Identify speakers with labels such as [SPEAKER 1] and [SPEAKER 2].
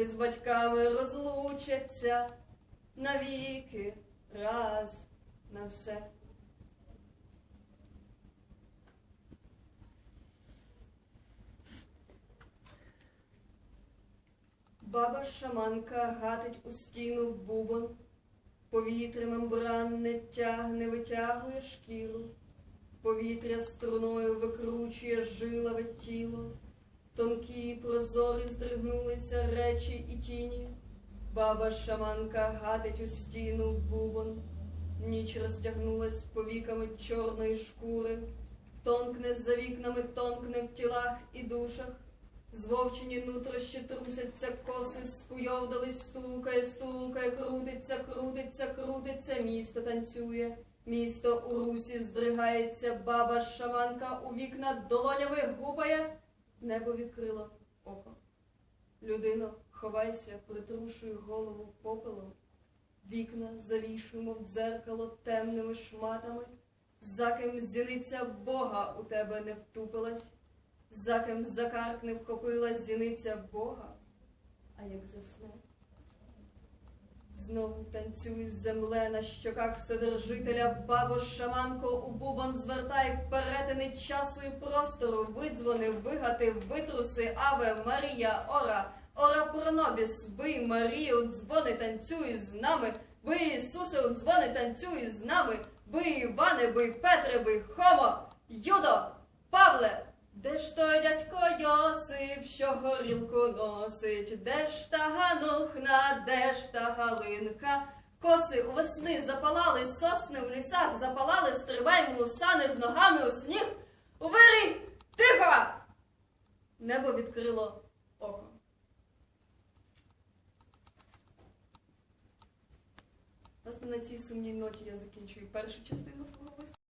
[SPEAKER 1] діти з батьками розлучаться навіки раз на все. Баба шаманка гатить у стіну бубон, повітря мембранне тягне, витягує шкіру, повітря струною викручує жилове тіло, тонкі прозорі здригнулися речі і тіні. Баба шаманка гатить у стіну бубон, ніч розтягнулась повіками чорної шкури, тонкне за вікнами, тонкне в тілах і душах. Звовчені нутрощі трусяться, коси скуйовдались, стукає, стукає, крутиться, крутиться, крутиться, місто танцює, місто у русі здригається, баба шаманка у вікна долонями гупає, небо відкрило око. Людино, ховайся, притрушуй голову попелом, вікна завішуємо в дзеркало темними шматами, за ким зіниця Бога у тебе не втупилась. За ким за карк не вхопила зіниця Бога, а як засне. Знову танцюй земле на щоках вседержителя, бабо шаманко у бубон звертай перетини часу і простору, видзвони, вигати, витруси, аве, Марія, ора, ора пронобіс, бий Марію, дзвони, танцюй з нами, бий Ісусе, дзвони, танцюй з нами, бий Іване, бий Петре, бий Хомо, Юдо, що горілку носить? Де ж та ганухна, де ж та галинка? Коси у весни запалали, сосни у лісах запалали, стриваймо у сани з ногами у сніг. У вирій! Тихо! Небо відкрило око. Власне, на цій сумній ноті я закінчую першу частину свого виступу.